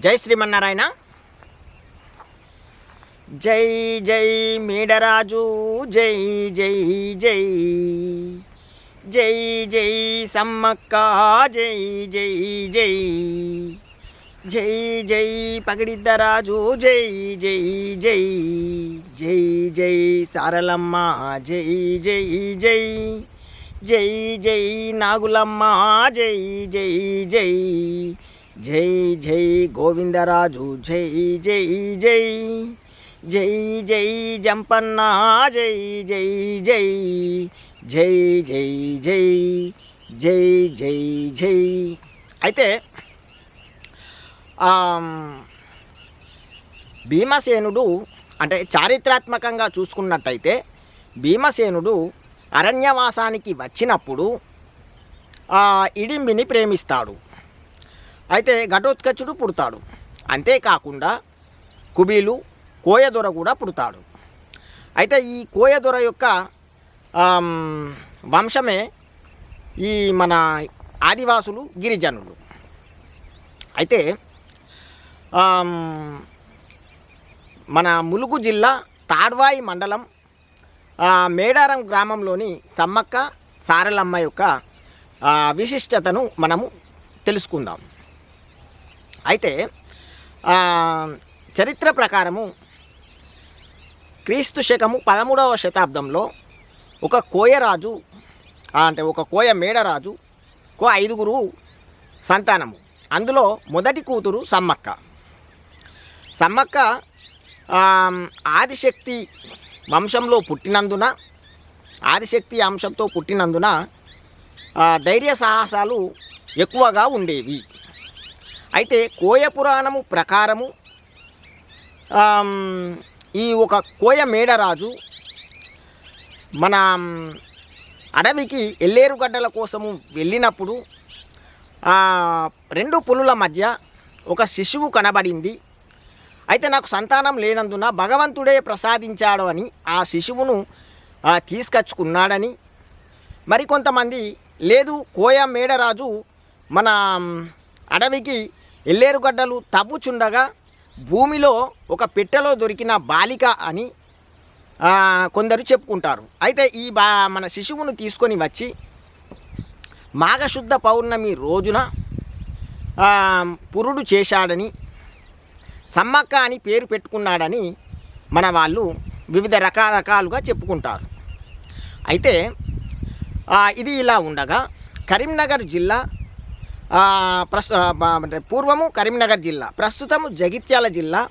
జై శ్రీమన్నారాయణ. జై జై మేడరాజు జై జై జై. జై జై సమ్మక్క జై జై జై. జై జై పగిడిద్దరాజు జై జై జై. జై జై సారలమ్మ జై జై జై. జై జై నాగులమ్మ జై జై జై. జై జై గోవిందరాజు జై జై జై. జై జై జంపన్న జై జై జై. జై జై జై జై జై జై. అయితే భీమసేనుడు అంటే చారిత్రాత్మకంగా చూసుకున్నట్టయితే భీమసేనుడు అరణ్యవాసానికి వచ్చినప్పుడు ఆ, ఇడింబిని ప్రేమిస్తాడు. అయితే ఘటోత్కచుడు పుడతాడు. అంతేకాకుండా కుబీలు కోయదొర కూడా పుడతాడు. అయితే ఈ కోయదొర యొక్క వంశమే ఈ మన ఆదివాసులు గిరిజనులు. అయితే మన ములుగు జిల్లా తాడ్వాయి మండలం మేడారం గ్రామంలోని సమ్మక్క సారలమ్మ యొక్క విశిష్టతను మనము తెలుసుకుందాం. అయితే చరిత్ర ప్రకారము క్రీస్తు శకము పదమూడవ శతాబ్దంలో ఒక కోయరాజు అంటే ఒక కోయ మేడరాజు కో ఐదుగురు సంతానము. అందులో మొదటి కూతురు సమ్మక్క. సమ్మక్క ఆదిశక్తి వంశంలో పుట్టినందున ఆదిశక్తి అంశంతో పుట్టినందున ధైర్య సాహసాలు ఎక్కువగా ఉండేవి. అయితే కోయ పురాణము ప్రకారము ఈ ఒక కోయ మేడరాజు మన అడవికి ఎల్లేరుగడ్డల కోసము వెళ్ళినప్పుడు రెండు పులుల మధ్య ఒక శిశువు కనబడింది. అయితే నాకు సంతానం లేనందున భగవంతుడే ప్రసాదించాడు అని ఆ శిశువును తీసుకొచ్చుకున్నాడని మరికొంతమంది లేదు కోయ మేడరాజు మన అడవికి ఎల్లేరుగడ్డలు తవ్వుచుండగా భూమిలో ఒక పెట్టెలో దొరికిన బాలిక అని కొందరు చెప్పుకుంటారు. అయితే ఈ బా మన శిశువును తీసుకొని వచ్చి మాఘశుద్ధ పౌర్ణమి రోజున పురుడు చేశాడని సమ్మక్క అని పేరు పెట్టుకున్నాడని మన వాళ్ళు వివిధ రకరకాలుగా చెప్పుకుంటారు. అయితే ఇది ఇలా ఉండగా కరీంనగర్ జిల్లా ప్రస్ అంటే పూర్వము కరీంనగర్ జిల్లా ప్రస్తుతము జగిత్యాల జిల్లా.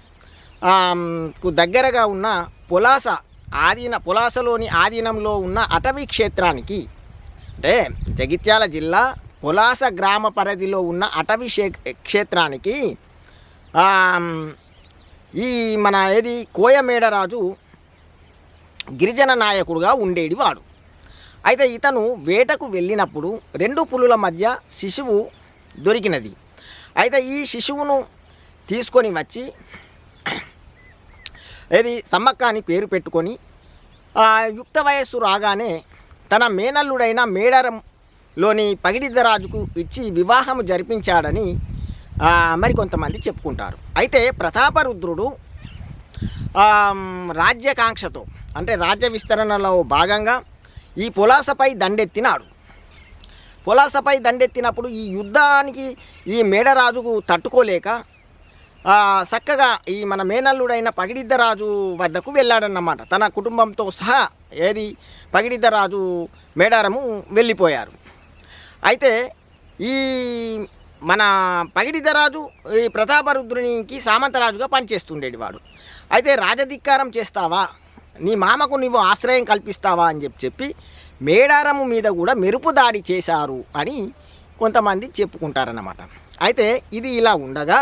కు దగ్గరగా ఉన్న పొలాస ఆధీన పొలాసలోని ఆధీనంలో ఉన్న అటవీ క్షేత్రానికి అంటే జగిత్యాల జిల్లా పొలాస గ్రామ పరిధిలో ఉన్న అటవీ క్షే- క్షేత్రానికి ఈ మన ఏది కోయమేడరాజు గిరిజన నాయకుడుగా ఉండేది వాడు అయితే ఇతను వేటకు వెళ్ళినప్పుడు రెండు పులుల మధ్య శిశువు దొరికినది. అయితే ఈ శిశువును తీసుకొని వచ్చి ఏది సమ్మక్క అని పేరు పెట్టుకొని యుక్త వయస్సు రాగానే తన మేనల్లుడైన మేడరంలోని పగిడిద్దరాజుకు ఇచ్చి వివాహము జరిపించాడని మరికొంతమంది చెప్పుకుంటారు. అయితే ప్రతాపరుద్రుడు రాజ్యకాంక్షతో అంటే రాజ్య విస్తరణలో భాగంగా ఈ పులాసపై దండెత్తినాడు. పొలాసపై దండెత్తినప్పుడు ఈ యుద్ధానికి ఈ మేడరాజుకు తట్టుకోలేక చక్కగా ఈ మన మేనల్లుడైన పగిడిద్దరాజు వద్దకు వెళ్ళాడన్నమాట. తన కుటుంబంతో సహా ఏది పగిడిద్దరాజు మేడారము వెళ్ళిపోయారు. అయితే ఈ మన పగిడిద్దరాజు ఈ ప్రతాపరుద్రునికి సామంతరాజుగా పనిచేస్తుండేది వాడు. అయితే రాజధిక్కారం చేస్తావా? నీ మామకు నువ్వు ఆశ్రయం కల్పిస్తావా అని చెప్పి చెప్పి మేడారము మీద కూడా మెరుపు దాడి చేశారు అని కొంతమంది చెప్పుకుంటారన్నమాట. అయితే ఇది ఇలా ఉండగా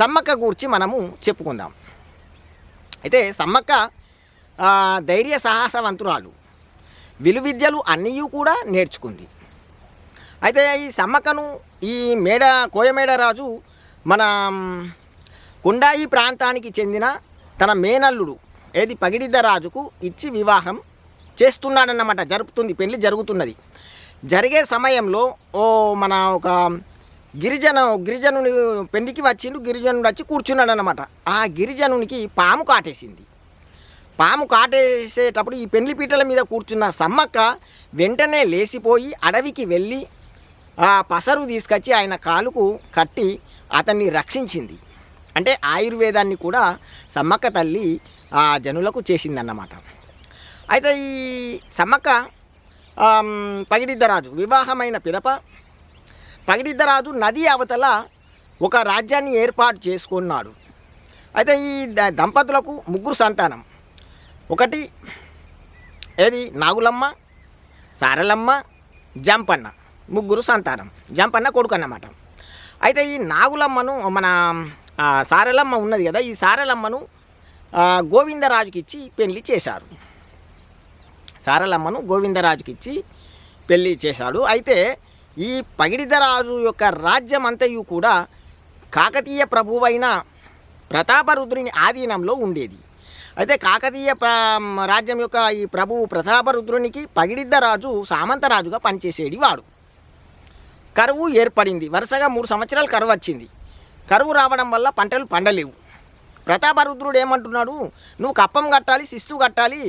సమ్మక్క గూర్చి మనము చెప్పుకుందాం. అయితే సమ్మక్క ధైర్య సాహసవంతురాలు. విలువిద్యలు అన్నీ కూడా నేర్చుకుంది. అయితే ఈ సమ్మక్కను ఈ మేడ కోయమేడరాజు మన కొండాయి ప్రాంతానికి చెందిన తన మేనల్లుడు ఏది పగిడిద్ద రాజుకు ఇచ్చి వివాహం చేస్తున్నాడన్నమాట. జరుపుతుంది పెళ్ళి జరుగుతున్నది. జరిగే సమయంలో ఓ మన ఒక గిరిజన గిరిజనుని పెళ్ళికి వచ్చిండు గిరిజనుడు వచ్చి కూర్చున్నాడు అనమాట ఆ గిరిజనునికి పాము కాటేసింది. పాము కాటేసేటప్పుడు ఈ పెళ్ళి పీటల మీద కూర్చున్న సమ్మక్క వెంటనే లేచిపోయి అడవికి వెళ్ళి ఆ పసరు తీసుకొచ్చి ఆయన కాలుకు కట్టి అతన్ని రక్షించింది. అంటే ఆయుర్వేదాన్ని కూడా సమ్మక్క తల్లి ఆ జనులకు చేసిందన్నమాట. అయితే ఈ సమ్మక్క పగిడిద్దరాజు వివాహమైన పిదప పగిడిద్దరాజు నది అవతల ఒక రాజ్యాన్ని ఏర్పాటు చేసుకున్నాడు. అయితే ఈ ద- దంపతులకు ముగ్గురు సంతానం. ఒకటి ఏది? నాగులమ్మ సారలమ్మ జంపన్న ముగ్గురు సంతానం. జంపన్న కొడుకు అన్నమాట అయితే ఈ నాగులమ్మను మన సారలమ్మ ఉన్నది కదా ఈ సారలమ్మను గోవిందరాజుకి ఇచ్చి పెళ్ళి చేశారు. సారలమ్మను గోవిందరాజుకి ఇచ్చి పెళ్ళి చేశాడు. అయితే ఈ పగిడిదరాజు యొక్క రాజ్యం అంతయు కూడా కాకతీయ ప్రభువైన ప్రతాపరుద్రుని ఆధీనంలో ఉండేది. అయితే కాకతీయ రాజ్యం యొక్క ఈ ప్రభువు ప్రతాపరుద్రునికి పగిడిద్దరాజు సామంతరాజుగా పనిచేసేది వాడు. కరువు ఏర్పడింది. వరుసగా మూడు సంవత్సరాలు కరువు వచ్చింది. కరువు రావడం వల్ల పంటలు పండలేవు. ప్రతాపరుద్రుడు ఏమంటున్నాడు? నువ్వు కప్పం కట్టాలి శిస్తు కట్టాలి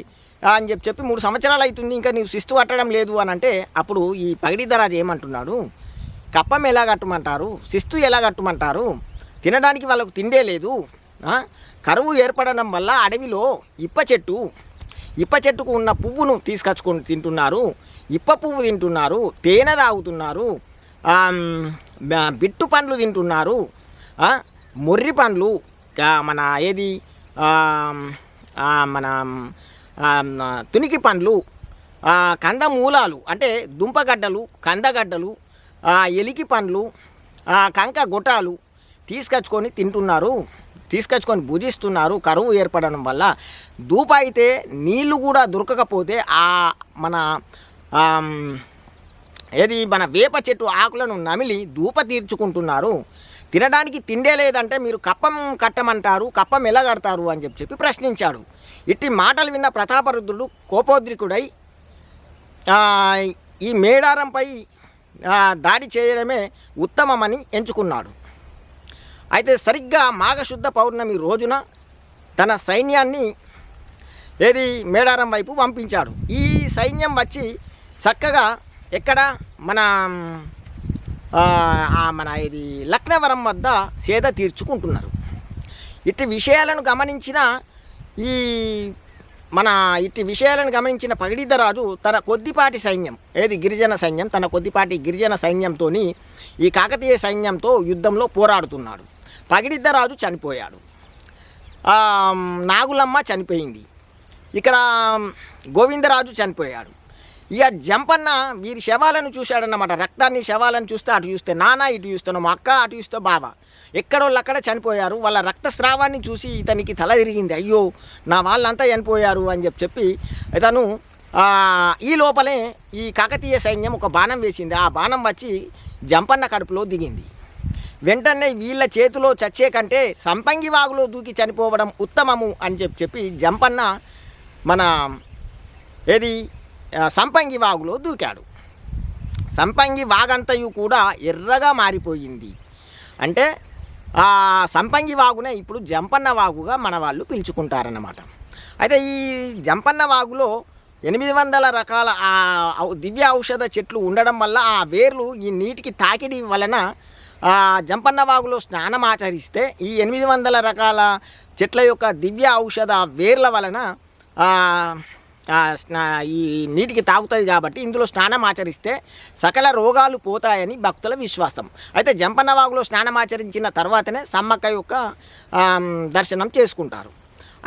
అని చెప్పి చెప్పి మూడు సంవత్సరాలు అవుతుంది ఇంకా నీవు శిస్తు కట్టడం లేదు అని అంటే అప్పుడు ఈ పగిడిదరాజు ఏమంటున్నాడు? కప్పం ఎలా కట్టమంటారు? శిస్తు ఎలా కట్టమంటారు? తినడానికి వాళ్ళకు తిండే లేదు. కరువు ఏర్పడడం వల్ల అడవిలో ఇప్ప చెట్టు ఇప్ప చెట్టుకు ఉన్న పువ్వును తీసుకొచ్చుకొని తింటున్నారు. ఇప్ప పువ్వు తింటున్నారు తేనె తాగుతున్నారు. బిట్టు పండ్లు తింటున్నారు. మొర్రి పండ్లు మన ఏది? మన తునికి పండ్లు కంద కందమూలాలు అంటే దుంపగడ్డలు కందగడ్డలు ఎలికి పండ్లు కంక గొట్టాలు తీసుకొచ్చుకొని తింటున్నారు తీసుకొచ్చుకొని భుజిస్తున్నారు. కరువు ఏర్పడడం వల్ల దూప అయితే నీళ్ళు కూడా దొరకకపోతే ఆ మన ఏది మన వేప చెట్టు ఆకులను నమిలి దూప తీర్చుకుంటున్నారు. తినడానికి తిండే లేదంటే మీరు కప్పం కట్టమంటారు కప్పం ఎలా కడతారు అని చెప్పి చెప్పి ప్రశ్నించాడు. ఇట్టి మాటలు విన్న ప్రతాపరుద్రుడు కోపోద్రికుడై ఈ మేడారంపై దాడి చేయడమే ఉత్తమమని ఎంచుకున్నాడు. అయితే సరిగ్గా మాఘశుద్ధ పౌర్ణమి రోజున తన సైన్యాన్ని ఏది మేడారం వైపు పంపించాడు. ఈ సైన్యం వచ్చి చక్కగా ఎక్కడ మన మన ఇది లక్నవరం వద్ద సేద తీర్చుకుంటున్నారు. ఇట్టి విషయాలను గమనించిన ఈ మన ఇట్టి విషయాలను గమనించిన పగిడిద్దరాజు తన కొద్దిపాటి సైన్యం ఏది గిరిజన సైన్యం తన కొద్దిపాటి గిరిజన సైన్యంతో ఈ కాకతీయ సైన్యంతో యుద్ధంలో పోరాడుతున్నాడు. పగిడిద్దరాజు చనిపోయాడు. నాగులమ్మ చనిపోయింది. ఇక్కడ గోవిందరాజు చనిపోయాడు. ఇక జంపన్న వీరి శవాలను చూశాడన్నమాట. రక్తాన్ని శవాలను చూస్తే అటు చూస్తే నాన్న ఇటు చూస్తాను మా అక్క అటు చూస్తే బాబా ఎక్కడోళ్ళు అక్కడ చనిపోయారు. వాళ్ళ రక్తస్రావాన్ని చూసి ఇతనికి తల తిరిగింది. అయ్యో నా వాళ్ళంతా చనిపోయారు అని చెప్పి చెప్పి ఇతను ఈ లోపలే ఈ కాకతీయ సైన్యం ఒక బాణం వేసింది. ఆ బాణం వచ్చి జంపన్న కడుపులో దిగింది. వెంటనే వీళ్ళ చేతిలో చచ్చే కంటే సంపంగి వాగులో దూకి చనిపోవడం ఉత్తమము అని చెప్పి చెప్పి జంపన్న మన ఏది సంపంగి వాగులో దూకాడు. సంపంగి వాగంతయు కూడా ఎర్రగా మారిపోయింది. అంటే సంపంగి వాగునే ఇప్పుడు జంపన్న వాగుగా మన వాళ్ళు పిలుచుకుంటారన్నమాట. అయితే ఈ జంపన్న వాగులో ఎనిమిది వందల రకాల ఆ దివ్య ఔషధ చెట్లు ఉండడం వల్ల ఆ వేర్లు ఈ నీటికి తాకిడి వలన ఆ జంపన్న వాగులో స్నానం ఆచరిస్తే ఈ ఎనిమిది వందల రకాల చెట్ల యొక్క దివ్య ఔషధ వేర్ల వలన ఈ నీటికి తాగుతుంది కాబట్టి ఇందులో స్నానం ఆచరిస్తే సకల రోగాలు పోతాయని భక్తుల విశ్వాసం. అయితే జంపన్నవాగులో స్నానం ఆచరించిన తర్వాతనే సమ్మక్క యొక్క దర్శనం చేసుకుంటారు.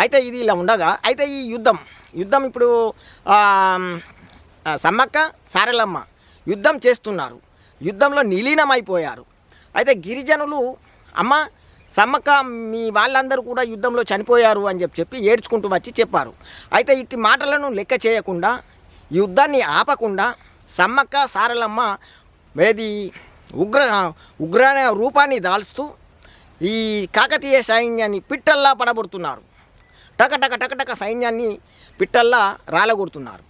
అయితే ఇది ఇలా ఉండగా అయితే ఈ యుద్ధం యుద్ధం ఇప్పుడు సమ్మక్క సారలమ్మ యుద్ధం చేస్తున్నారు. యుద్ధంలో నిలీనమైపోయారు. అయితే గిరిజనులు అమ్మ సమ్మక్క మీ వాళ్ళందరూ కూడా యుద్ధంలో చనిపోయారు అని చెప్పి చెప్పి ఏడ్చుకుంటూ వచ్చి చెప్పారు. అయితే ఇట్టి మాటలను లెక్క చేయకుండా యుద్ధాన్ని ఆపకుండా సమ్మక్క సారలమ్మ ఏది ఉగ్ర ఉగ్ర రూపాన్ని దాల్స్తూ ఈ కాకతీయ సైన్యాన్ని పిట్టల్లా పడబడుతున్నారు టకటక టకటక సైన్యాన్ని పిట్టల్లా రాలగొడుతున్నారు.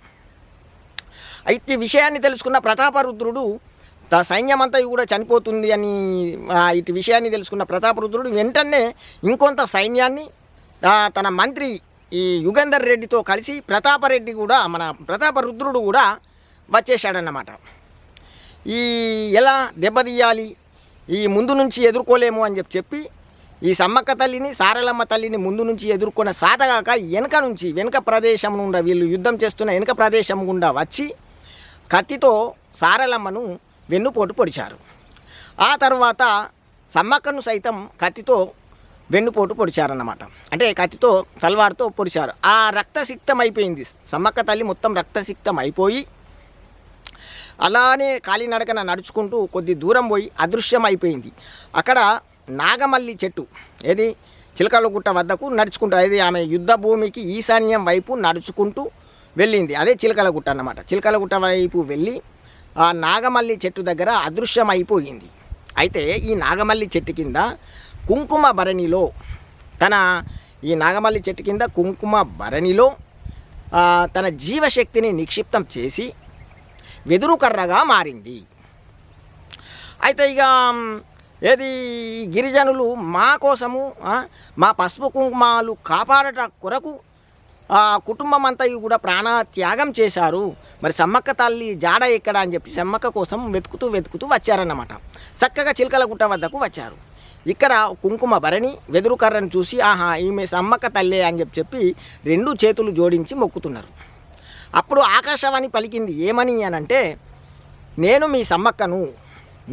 అయితే ఈ విషయాన్ని తెలుసుకున్న ప్రతాపరుద్రుడు సైన్యమంతా కూడా చనిపోతుంది అని ఇటు విషయాన్ని తెలుసుకున్న ప్రతాపరుద్రుడు వెంటనే ఇంకొంత సైన్యాన్ని తన మంత్రి ఈ యుగంధర్ రెడ్డితో కలిసి ప్రతాపరెడ్డి కూడా మన ప్రతాపరుద్రుడు కూడా వచ్చేసాడన్నమాట ఈ ఎలా దెబ్బతీయాలి? ఈ ముందు నుంచి ఎదుర్కోలేము అని చెప్పి చెప్పి ఈ సమ్మక్క తల్లిని సారలమ్మ తల్లిని ముందు నుంచి ఎదుర్కొన్న సాతగాక వెనుక నుంచి వెనుక ప్రదేశం నుండి వీళ్ళు యుద్ధం చేస్తున్న వెనుక ప్రదేశం గుండా వచ్చి కత్తితో సారలమ్మను వెన్నుపోటు పొడిచారు. ఆ తర్వాత సమ్మక్కను సైతం కత్తితో వెన్నుపోటు పొడిచారన్నమాట. అంటే కత్తితో తల్వార్తో పొడిచారు. ఆ రక్తసిక్తం అయిపోయింది సమ్మక్క తల్లి మొత్తం రక్తసిక్తం అయిపోయి అలానే కాలినడకన నడుచుకుంటూ కొద్ది దూరం పోయి అదృశ్యం అయిపోయింది అక్కడ నాగమల్లి చెట్టు ఏది? చిలకలగుట్ట వద్దకు నడుచుకుంటూ అది ఆమె యుద్ధ భూమికి ఈశాన్యం వైపు నడుచుకుంటూ వెళ్ళింది. అదే చిలకలగుట్ట అన్నమాట. చిలకలగుట్ట వైపు వెళ్ళి ఆ నాగమల్లి చెట్టు దగ్గర అదృశ్యం అయిపోయింది అయితే ఈ నాగమల్లి చెట్టు కింద కుంకుమ భరణిలో తన ఈ నాగమల్లి చెట్టు కింద కుంకుమ భరణిలో తన జీవశక్తిని నిక్షిప్తం చేసి వెదురు కర్రగా మారింది. అయితే ఇక ఏది గిరిజనులు మా కోసము మా పసుపు కుంకుమాలు కాపాడట కొరకు కుటుంబం అంతా కూడా ప్రాణ త్యాగం చేశారు. మరి సమ్మక్క తల్లి జాడ ఎక్కడ అని చెప్పి సమ్మక్క కోసం వెతుకుతూ వెతుకుతూ వచ్చారన్నమాట. చక్కగా చిలకల గుట్ట వద్దకు వచ్చారు. ఇక్కడ కుంకుమ భరణి వెదురు కర్రను చూసి ఆహా ఈమె సమ్మక్క తల్లే అని చెప్పి చెప్పి రెండు చేతులు జోడించి మొక్కుతున్నారు. అప్పుడు ఆకాశవాణి పలికింది ఏమని? అనంటే నేను మీ సమ్మక్కను.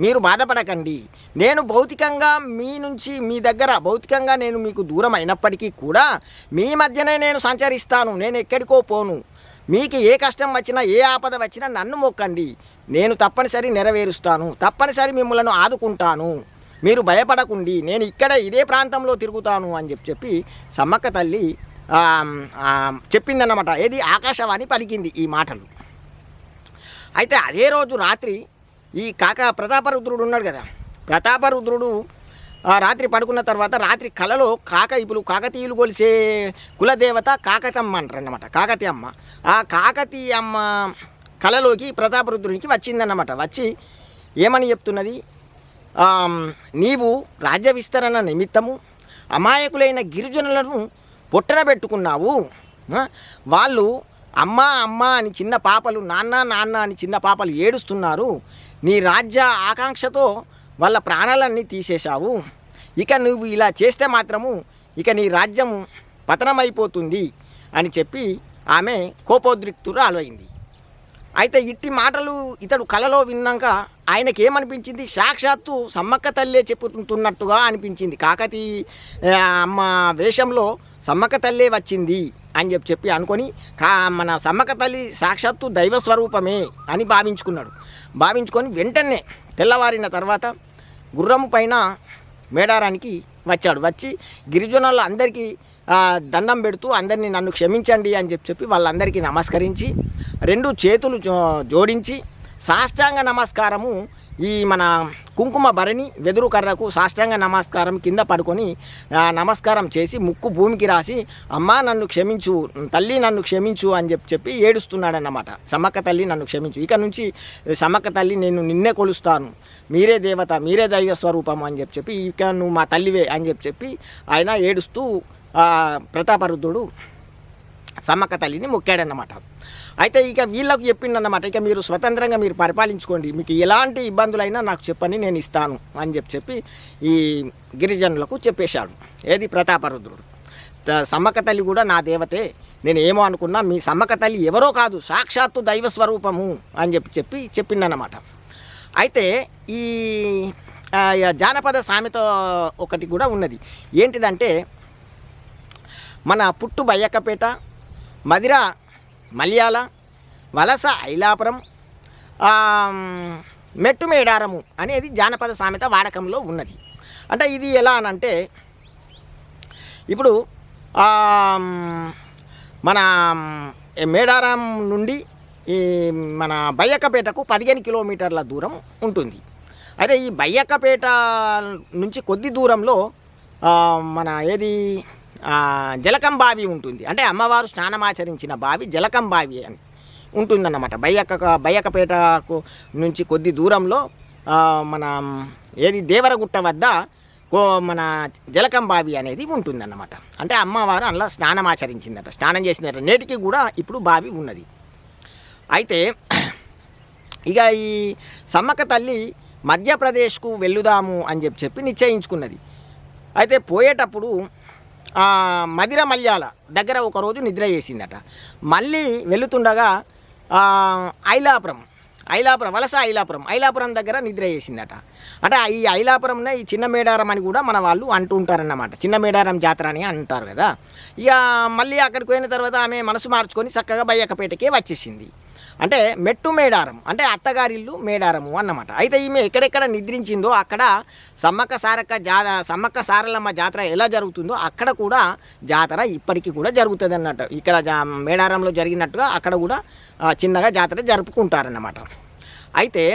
మీరు బాధపడకండి. నేను భౌతికంగా మీ నుంచి మీ దగ్గర భౌతికంగా నేను మీకు దూరం అయినప్పటికీ కూడా మీ మధ్యనే నేను సంచరిస్తాను. నేను ఎక్కడికో పోను. మీకు ఏ కష్టం వచ్చినా ఏ ఆపద వచ్చినా నన్ను మొక్కండి. నేను తప్పనిసరి నెరవేరుస్తాను. తప్పనిసరి మిమ్మల్ని ఆదుకుంటాను. మీరు భయపడకుండి నేను ఇక్కడ ఇదే ప్రాంతంలో తిరుగుతాను అని చెప్పి చెప్పి సమ్మక్క తల్లి చెప్పిందన్నమాట. ఏది? ఆకాశవాణి పలికింది ఈ మాటలు. అయితే అదే రోజు రాత్రి ఈ కాక ప్రతాపరుద్రుడు ఉన్నాడు కదా. ప్రతాపరుద్రుడు రాత్రి పడుకున్న తర్వాత రాత్రి కలలో కాక ఇప్పుడు కాకతీయులు కొలిసే కులదేవత కాకతమ్మ అంటారు అన్నమాట అమ్మ ఆ కాకతీయ అమ్మ కలలోకి ప్రతాపరుద్రునికి వచ్చిందన్నమాట. వచ్చి ఏమని చెప్తున్నది? నీవు రాజ్య విస్తరణ నిమిత్తము అమాయకులైన గిరిజనులను పొట్టన పెట్టుకున్నావు. వాళ్ళు అమ్మ అమ్మ అని చిన్న పాపలు నాన్న నాన్న అని చిన్న పాపలు ఏడుస్తున్నారు. నీ రాజ్య ఆకాంక్షతో వాళ్ళ ప్రాణాలన్నీ తీసేశావు. ఇక నువ్వు ఇలా చేస్తే మాత్రము ఇక నీ రాజ్యం పతనమైపోతుంది అని చెప్పి ఆమె కోపోద్రిక్తురాలు అయింది అయితే ఇట్టి మాటలు ఇతడు కలలో విన్నాక ఆయనకి ఏమనిపించింది సాక్షాత్తు సమ్మక్క తల్లే చెప్పుతున్నట్టుగా అనిపించింది. కాకతీ అమ్మ వేషంలో సమ్మక్క తల్లే వచ్చింది. అని చెప్పి చెప్పి అనుకొని కా మన సమ్మక తల్లి సాక్షాత్తు దైవ స్వరూపమే అని భావించుకున్నాడు. భావించుకొని వెంటనే తెల్లవారిన తర్వాత గుర్రము పైన మేడారానికి వచ్చాడు. వచ్చి గిరిజనుల అందరికీ దండం పెడుతూ అందరినీ నన్ను క్షమించండి అని చెప్పి చెప్పి వాళ్ళందరికీ నమస్కరించి రెండు చేతులు జోడించి సాష్టాంగ నమస్కారము ఈ మన కుంకుమ భరణి వెదురు కర్రకు సాష్టాంగ నమస్కారం కింద పడుకొని నమస్కారం చేసి ముక్కు భూమికి రాసి అమ్మా నన్ను క్షమించు తల్లి నన్ను క్షమించు అని చెప్పి చెప్పి ఏడుస్తున్నాడన్నమాట. సమ్మక్క తల్లి నన్ను క్షమించు. ఇక నుంచి సమ్మక్క తల్లి నేను నిన్నే కొలుస్తాను. మీరే దేవత మీరే దైవ స్వరూపం అని చెప్పి చెప్పి ఇక నువ్వు మా తల్లివే అని చెప్పి చెప్పి ఆయన ఏడుస్తూ ఆ, ప్రతాపరుద్రుడు సమ్మక్క తల్లిని మొక్కాడన్నమాట. అయితే ఇక వీళ్ళకు చెప్పిండన్నమాట ఇక మీరు స్వతంత్రంగా మీరు పరిపాలించుకోండి మీకు ఎలాంటి ఇబ్బందులైనా నాకు చెప్పని నేను ఇస్తాను అని చెప్పి చెప్పి ఈ గిరిజనులకు చెప్పేశాడు ఏది ప్రతాపరుద్రుడు. త- సమ్మక్క తల్లి కూడా నా దేవతే నేను ఏమో అనుకున్నా మీ సమ్మక్క తల్లి ఎవరో కాదు సాక్షాత్తు దైవ స్వరూపము అని చెప్పి చెప్పి చెప్పిండన్నమాట. అయితే ఈ జానపద సామెత ఒకటి కూడా ఉన్నది. ఏంటిదంటే మన పుట్టు బయ్యక్కపేట మదిర మలయాళ వలస ఐలాపురం మెట్టు మేడారము అనేది జానపద సామెత వాడకంలో ఉన్నది. అంటే ఇది ఎలా అనంటే ఇప్పుడు మన మేడారం నుండి ఈ మన బయ్యక్కపేటకు పదిహేను కిలోమీటర్ల దూరం ఉంటుంది. అయితే ఈ బయ్యక్కపేట నుంచి కొద్ది దూరంలో మన ఏది జలకం బావి ఉంటుంది. అంటే అమ్మవారు స్నానమాచరించిన బావి జలకం బావి అని ఉంటుందన్నమాట. బయ్యక బయ్యకపేటకు నుంచి కొద్ది దూరంలో మన ఏది దేవరగుట్ట వద్ద కో మన జలకం బావి అనేది ఉంటుందన్నమాట. అంటే అమ్మవారు అందులో స్నానం ఆచరించిందట. స్నానం చేసిందట. నేటికి కూడా ఇప్పుడు బావి ఉన్నది. అయితే ఇక ఈ సమ్మక్క తల్లి మధ్యప్రదేశ్కు వెళ్ళుదాము అని చెప్పి చెప్పి నిశ్చయించుకున్నది. అయితే పోయేటప్పుడు మదిర మల్యాల దగ్గర ఒకరోజు నిద్ర చేసిందట. మళ్ళీ వెళుతుండగా ఐలాపురం ఐలాపురం వలస ఐలాపురం ఐలాపురం దగ్గర నిద్ర చేసిందట. అంటే ఈ ఐలాపురంనే ఈ చిన్న మేడారం అని కూడా మన వాళ్ళు అంటూ ఉంటారన్నమాట. చిన్న మేడారం జాతర అని అంటారు కదా. ఇక మళ్ళీ అక్కడికి పోయిన తర్వాత ఆమె మనసు మార్చుకొని చక్కగా బయ్యకపేటకే వచ్చేసింది. అంటే మెట్టు మేడారం అంటే అత్తగారిల్లు మేడారము అన్నమాట. అయితే ఈమె ఎక్కడెక్కడ నిద్రించిందో అక్కడ సమ్మక్క సారక్క జా సమ్మక్క సారలమ్మ జాతర ఎలా జరుగుతుందో అక్కడ కూడా జాతర ఇప్పటికీ కూడా జరుగుతుంది అన్నట్టు ఇక్కడ జా మేడారంలో జరిగినట్టుగా అక్కడ కూడా చిన్నగా జాతర జరుపుకుంటారన్నమాట. అయితే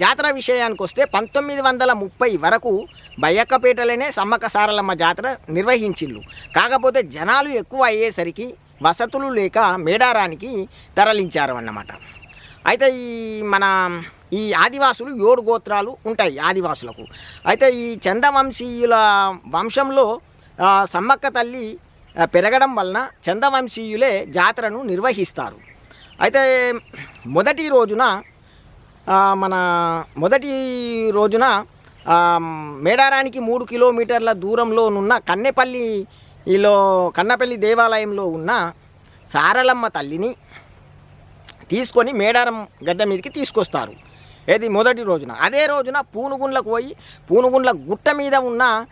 జాతర విషయానికి వస్తే పంతొమ్మిది వందల ముప్పై వరకు బయ్యక్కపేటలోనే సమ్మక్క సారలమ్మ జాతర నిర్వహించిళ్ళు. కాకపోతే జనాలు ఎక్కువ అయ్యేసరికి వసతులు లేక మేడారానికి తరలించారు అన్నమాట. అయితే ఈ మన ఈ ఆదివాసులు ఏడు గోత్రాలు ఉంటాయి ఆదివాసులకు. అయితే ఈ చందవంశీయుల వంశంలో సమ్మక్క తల్లి పెరగడం వలన చందవంశీయులే జాతరను నిర్వహిస్తారు. అయితే మొదటి రోజున మన మొదటి రోజున మేడారానికి మూడు కిలోమీటర్ల దూరంలోనున్న ఈలో కన్నపల్లి దేవాలయంలో ఉన్న సారలమ్మ తల్లిని తీసుకొని మేడారం గడ్డ మీదకి తీసుకొస్తారు. ఏది మొదటి రోజున. అదే రోజున పూనుగుండ్లకు పోయి పూనుగుండ్ల గుట్ట మీద ఉన్న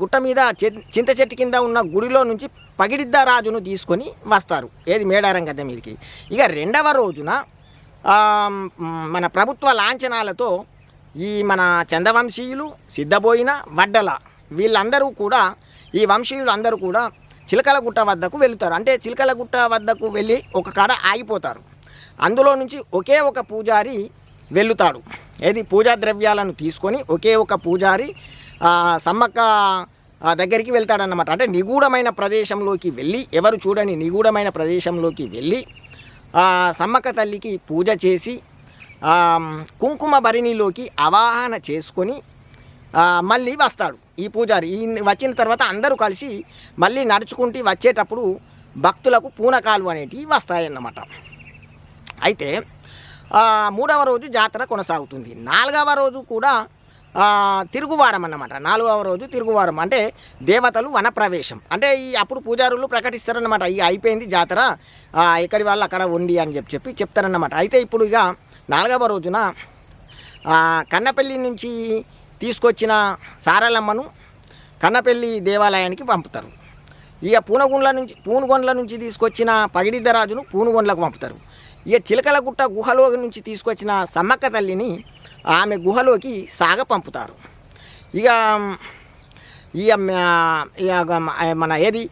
గుట్ట మీద చె- చింత చెట్టు కింద ఉన్న గుడిలో నుంచి పగిడిద్ద రాజును తీసుకొని వస్తారు. ఏది మేడారం గడ్డ మీదకి. ఇక రెండవ రోజున మన ప్రభుత్వ లాంఛనాలతో ఈ మన చందవంశీయులు సిద్ధబోయిన వడ్డల వీళ్ళందరూ కూడా ఈ వంశీయులు అందరూ కూడా చిలకలగుట్ట వద్దకు వెళుతారు. అంటే చిలకలగుట్ట వద్దకు వెళ్ళి ఒక కాడ ఆగిపోతారు. అందులో నుంచి ఒకే ఒక పూజారి వెళుతాడు. ఏది? పూజా ద్రవ్యాలను తీసుకొని ఒకే ఒక పూజారి సమ్మక్క దగ్గరికి వెళ్తాడన్నమాట. అంటే నిగూఢమైన ప్రదేశంలోకి వెళ్ళి ఎవరు చూడని నిగూఢమైన ప్రదేశంలోకి వెళ్ళి సమ్మక్క తల్లికి పూజ చేసి కుంకుమ భరిణిలోకి అవాహన చేసుకొని మళ్ళీ వస్తాడు. ఈ పూజారి ఈ వచ్చిన తర్వాత అందరూ కలిసి మళ్ళీ నడుచుకుంటూ వచ్చేటప్పుడు భక్తులకు పూనకాలు అనేటివి వస్తాయన్నమాట. అయితే మూడవ రోజు జాతర కొనసాగుతుంది. నాలుగవ రోజు కూడా తిరుగువారం అన్నమాట. నాలుగవ రోజు తిరుగువారం. అంటే దేవతలు వనప్రవేశం. అంటే ఈ అప్పుడు పూజారులు ప్రకటిస్తారన్నమాట. ఈ అయిపోయింది జాతర ఎక్కడి వాళ్ళు అక్కడ ఉండి అని చెప్పి చెప్పి చెప్తారన్నమాట. అయితే ఇప్పుడు ఇక నాలుగవ రోజున కన్నపల్లి నుంచి తీసుకొచ్చిన సారలమ్మను కన్నపల్లి దేవాలయానికి పంపుతారు. ఇక పూనగుండ్ల నుంచి పూనుగొండ్ల నుంచి తీసుకొచ్చిన పగిడిద్దరాజును పూనుగొండ్లకు పంపుతారు. ఇక చిలకలగుట్ట గుహలో నుంచి తీసుకొచ్చిన సమ్మక్క తల్లిని ఆమె గుహలోకి సాగ పంపుతారు. ఇక ఇక ఇక మన ఏది?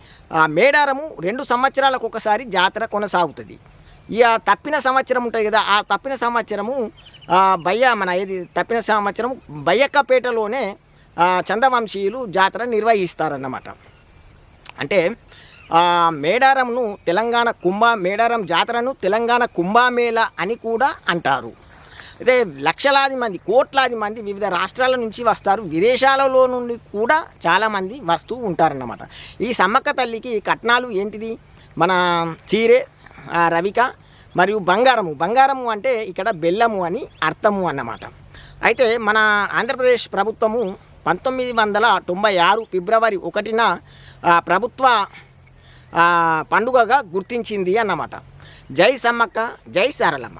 మేడారము రెండు సంవత్సరాలకు ఒకసారి జాతర కొనసాగుతుంది. ఇక తప్పిన సంవత్సరం ఉంటుంది కదా ఆ తప్పిన సంవత్సరము ఆ, బయ్య మన ఏది తప్పిన సంవత్సరం బయ్యక్కపేటలోనే చందవంశీయులు జాతర నిర్వహిస్తారన్నమాట. అంటే మేడారంను తెలంగాణ కుంభ మేడారం జాతరను తెలంగాణ కుంభమేళ అని కూడా అంటారు. అయితే లక్షలాది మంది కోట్లాది మంది వివిధ రాష్ట్రాల నుంచి వస్తారు విదేశాలలో నుండి కూడా చాలామంది వస్తూ ఉంటారన్నమాట. ఈ సమ్మక్క తల్లికి కట్నాలు ఏంటిది? మన చీరే రవిక మరియు బంగారము. బంగారము అంటే ఇక్కడ బెల్లము అని అర్థము అన్నమాట. అయితే మన ఆంధ్రప్రదేశ్ ప్రభుత్వము పంతొమ్మిది వందల తొంభై ఆరు ఫిబ్రవరి ఒకటిన ప్రభుత్వ పండుగగా గుర్తించింది అన్నమాట. జై సమ్మక్క జై సారలమ్మ.